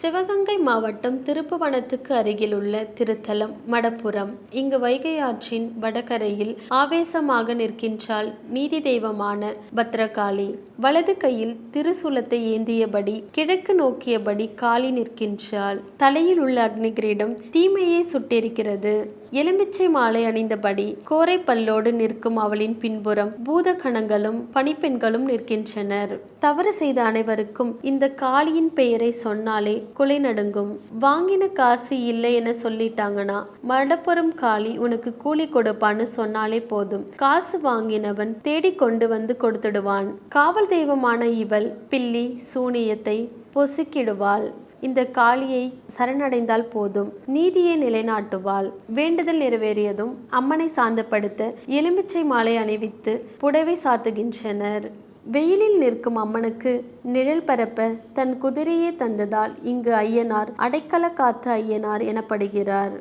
சிவகங்கை மாவட்டம் திருப்புவனத்துக்கு அருகிலுள்ள திருத்தலம் மடப்புறம். இங்கு வைகை ஆற்றின் வடகரையில் ஆவேசமாக நிற்கின்றாள் நீதி தெய்வமான பத்ரகாளி. வலது கையில் திருசூலத்தை ஏந்தியபடி கிழக்கு நோக்கியபடி காளி நிற்கின்றாள். தலையில் உள்ள அக்னி கிரீடம் தீமையை சுட்டிருக்கிறது. எலுமிச்சை மாலை அணிந்தபடி கோரை பல்லோடு நிற்கும் அவளின் பின்புறம் பூத கணங்களும் பணிப்பெண்களும் நிற்கின்றனர். தவறு செய்த அனைவருக்கும் இந்த காளியின் பெயரை சொன்னாலே குலை நடுங்கும். வாங்கின காசு இல்லை என சொல்லிட்டாங்கன்னா மடப்புறம் காளி உனக்கு கூலி கொடுப்பான்னு சொன்னாலே போதும். காசு வாங்கினவன் தேடிக் கொண்டு வந்து கொடுத்துடுவான். காவல் தெய்வமான இவள் பில்லி சூனியத்தை பொசுக்கிடுவாள். இந்த காளியை சரணடைந்தால் போதும். நீதியை நிலைநாட்டுவாள். வேண்டுதல் நிறைவேறியதும் அம்மனை சாந்தப்படுத்த எலுமிச்சை மாலை அணிவித்து புடவை சாத்துகின்றனர். வெயிலில் நிற்கும் அம்மனுக்கு நிழல் பரப்ப தன் குதிரையே தந்ததால் இங்கு ஐயனார் அடைக்கல காத்த ஐயனார் எனப்படுகிறார்.